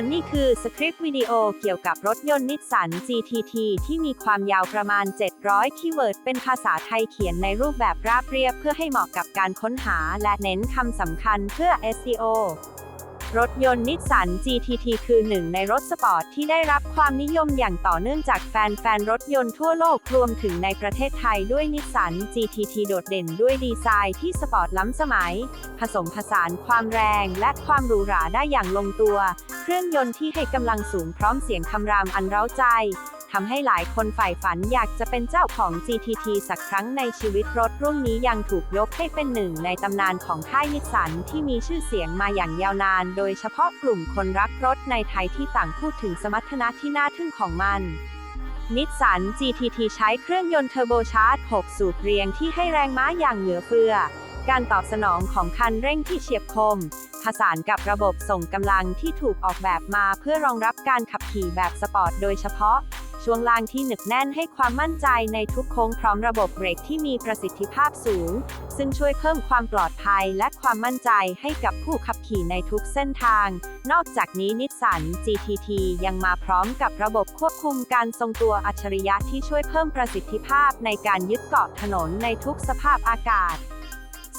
อนนี่คือสคริปต์วิดีโอเกี่ยวกับรถยนต์นิสสัน GTT ที่มีความยาวประมาณ 700 คีย์เวิร์ด เป็นภาษาไทยเขียนในรูปแบบราบเรียบเพื่อให้เหมาะกับการค้นหาและเน้นคำสำคัญเพื่อ SEO รถยนต์นิสสัน GTT คือหนึ่งในรถสปอร์ตที่ได้รับความนิยมอย่างต่อเนื่องจากแฟนๆ รถยนต์ทั่วโลกรวมถึงในประเทศไทยด้วยนิสสัน GTT โดดเด่นด้วยดีไซน์ที่สปอร์ตล้ำสมัย ผสมผสานความแรงและความหรูหราได้อย่างลงตัว เครื่องยนต์ที่ให้กำลังสูงพร้อมเสียงคำรามอันเร้าใจ ทำให้หลายคนใฝ่ฝันอยากจะเป็นเจ้าของ GTT สักครั้งในชีวิตรถรุ่นนี้ยังถูกยกให้เป็นหนึ่งในตำนานของค่ายนิสสันที่มีชื่อเสียงมาอย่างยาวนาน โดยเฉพาะกลุ่มคนรักรถในไทยที่ต่างพูดถึงสมรรถนะที่น่าทึ่งของมันนิสสัน GTT ใช้เครื่องยนต์เทอร์โบชาร์จ 6 สูบเรียงที่ให้แรงม้าอย่างเหลือเฟือ การตอบสนองของคันเร่งที่เฉียบคม ผสานกับระบบส่งกำลังที่ถูกออกแบบมาเพื่อรองรับการขับขี่แบบสปอร์ตโดยเฉพาะ ช่วงล่างที่หนึบแน่นให้ความมั่นใจในทุกโค้งพร้อมระบบเบรกที่มีประสิทธิภาพสูง ซึ่งช่วยเพิ่มความปลอดภัยและความมั่นใจให้กับผู้ขับขี่ในทุกเส้นทาง นอกจากนี้นิสสัน GTT ยังมาพร้อมกับระบบควบคุมการทรงตัวอัจฉริยะที่ช่วยเพิ่มประสิทธิภาพในการยึดเกาะถนนในทุกสภาพอากาศ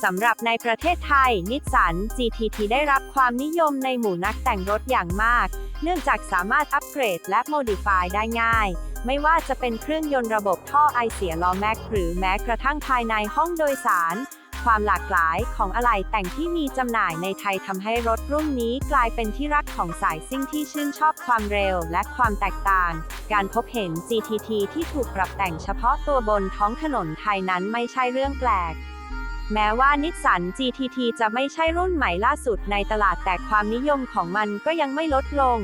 สำหรับในประเทศไทยนิสสัน GTT ได้รับความนิยมในหมู่นักแต่งรถอย่างมาก เนื่องจากสามารถอัปเกรดและโมดิฟายได้ง่าย ไม่ว่าจะเป็นเครื่องยนต์ระบบท่อไอเสียล้อแม็กหรือแม้กระทั่งภายในห้องโดยสาร ความหลากหลายของอะไหล่แต่งที่มีจำหน่ายในไทยทำให้รถรุ่นนี้กลายเป็นที่รักของสายซิ่งที่ชื่นชอบความเร็วและความแตกต่าง การพบเห็น GTT ที่ถูกปรับแต่งเฉพาะตัวบนท้องถนนไทยนั้นไม่ใช่เรื่องแปลก แม้ว่านิสสัน GTT จะไม่ใช่รุ่นใหม่ล่าสุดในตลาดแต่ความนิยมของมันก็ยังไม่ลดลง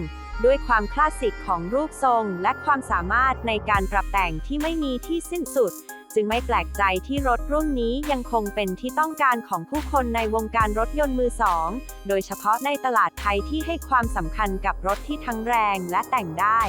ด้วยความคลาสสิกของรูปทรง และความสามารถในการปรับแต่งที่ไม่มีที่สิ้นสุด จึงไม่แปลกใจที่รถรุ่นนี้ยังคงเป็นที่ต้องการของผู้คนในวงการรถยนต์มือสอง โดยเฉพาะในตลาดไทยที่ให้ความสำคัญกับรถที่ทั้งแรงและแต่งได้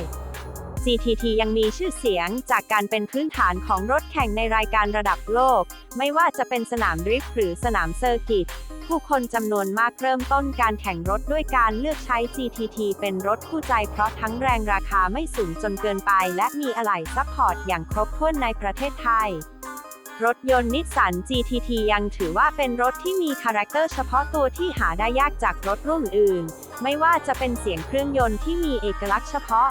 GTT ยังมีชื่อเสียงจากการเป็นพื้นฐานของรถแข่งในรายการระดับโลก ไม่ว่าจะเป็นสนามดริฟท์หรือสนามเซอร์กิต ผู้คนจำนวนมากเริ่มต้นการแข่งรถด้วยการเลือกใช้ GTT เป็นรถคู่ใจเพราะทั้งแรงราคาไม่สูงจนเกินไป และมีอะไหล่ซัพพอร์ตอย่างครบถ้วนในประเทศไทยรถยนต์นิสสัน GTT ยังถือว่าเป็นรถที่มีคาแรคเตอร์เฉพาะตัวที่หาได้ยากจากรถรุ่นอื่น ไม่ว่าจะเป็นเสียงเครื่องยนต์ที่มีเอกลักษณ์เฉพาะ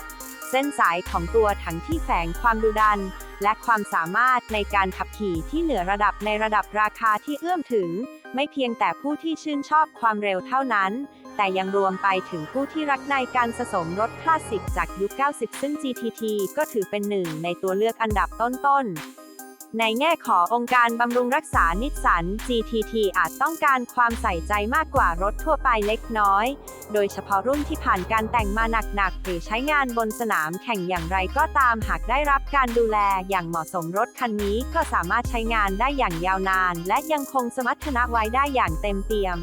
เส้นสายของตัวถังที่แฝงความดุดัน และความสามารถในการขับขี่ที่เหนือระดับในระดับราคาที่เอื้อมถึง ไม่เพียงแต่ผู้ที่ชื่นชอบความเร็วเท่านั้น แต่ยังรวมไปถึงผู้ที่รักในการสะสมรถคลาสสิกจากยุค 90 ซึ่ง GTT ก็ถือเป็นหนึ่งในตัวเลือกอันดับต้นๆ ในแง่ขององค์การบำรุงรักษานิสสัน GTT อาจต้องการความใส่ใจมากกว่ารถทั่วไปเล็กน้อย โดยเฉพาะรุ่นที่ผ่านการแต่งมาหนักๆ หรือใช้งานบนสนามแข่งอย่างไรก็ตามหากได้รับการดูแลอย่างเหมาะสมรถคันนี้ก็สามารถใช้งานได้อย่างยาวนาน และยังคงสมรรถนะไว้ได้อย่างเต็มเปี่ยม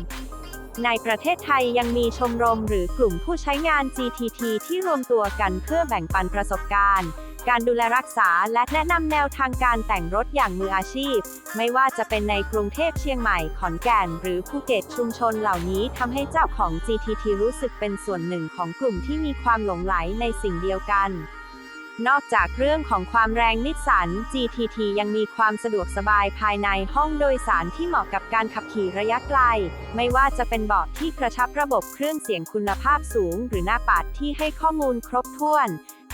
ในประเทศไทยยังมีชมรมหรือกลุ่มผู้ใช้งาน GTT ที่รวมตัวกันเพื่อแบ่งปันประสบการณ์ การดูแลรักษาและแนะนำแนวทางการแต่งรถอย่างมืออาชีพ ไม่ว่าจะเป็นในกรุงเทพเชียงใหม่ ขอนแก่น หรือภูเก็ตชุมชนเหล่านี้ทำให้เจ้าของ GTT รู้สึกเป็นส่วนหนึ่งของกลุ่มที่มีความหลงไหลในสิ่งเดียวกัน นอกจากเรื่องของความแรงนิสสัน GTT ยังมีความสะดวกสบายภายในห้องโดยสารที่เหมาะกับการขับขี่ระยะไกล ไม่ว่าจะเป็นเบาะที่กระชับระบบเครื่องเสียงคุณภาพสูง หรือหน้าปัดที่ให้ข้อมูลครบถ้วน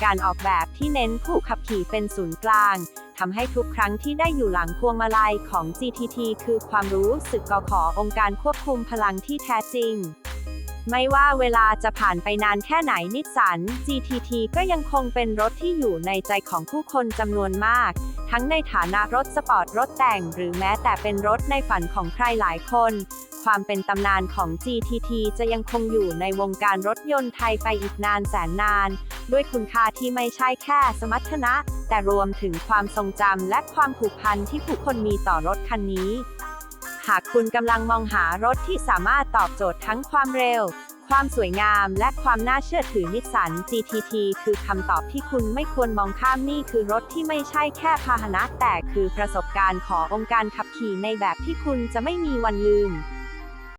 การออกแบบที่เน้นผู้ขับขี่เป็นศูนย์กลางทำให้ทุกครั้งที่ได้อยู่หลังพวงมาลัยของ GTT คือความรู้สึกกขอองค์การควบคุมพลังที่แท้จริง ไม่ว่าเวลาจะผ่านไปนานแค่ไหนนิสสัน GTT ก็ยังคงเป็นรถที่อยู่ในใจของผู้คนจำนวนมาก ทั้งในฐานะรถสปอร์ตรถแต่ง หรือแม้แต่เป็นรถในฝันของใครหลายคน ความเป็นตำนานของ GTT จะยังคงอยู่ในวงการรถยนต์ไทยไปอีกนานแสนนาน ด้วยคุณค่าที่ไม่ใช่แค่สมรรถนะ แต่รวมถึงความทรงจำและความผูกพันที่ผู้คนมีต่อรถคันนี้ หากคุณกำลังมองหารถที่สามารถตอบโจทย์ทั้งความเร็ว ความสวยงามและความน่าเชื่อถือนิสสัน GTT คือคำตอบที่คุณไม่ควรมองข้ามนี่คือรถที่ไม่ใช่แค่พาหนะแต่คือประสบการณ์ขององค์การขับขี่ในแบบที่คุณจะไม่มีวันลืม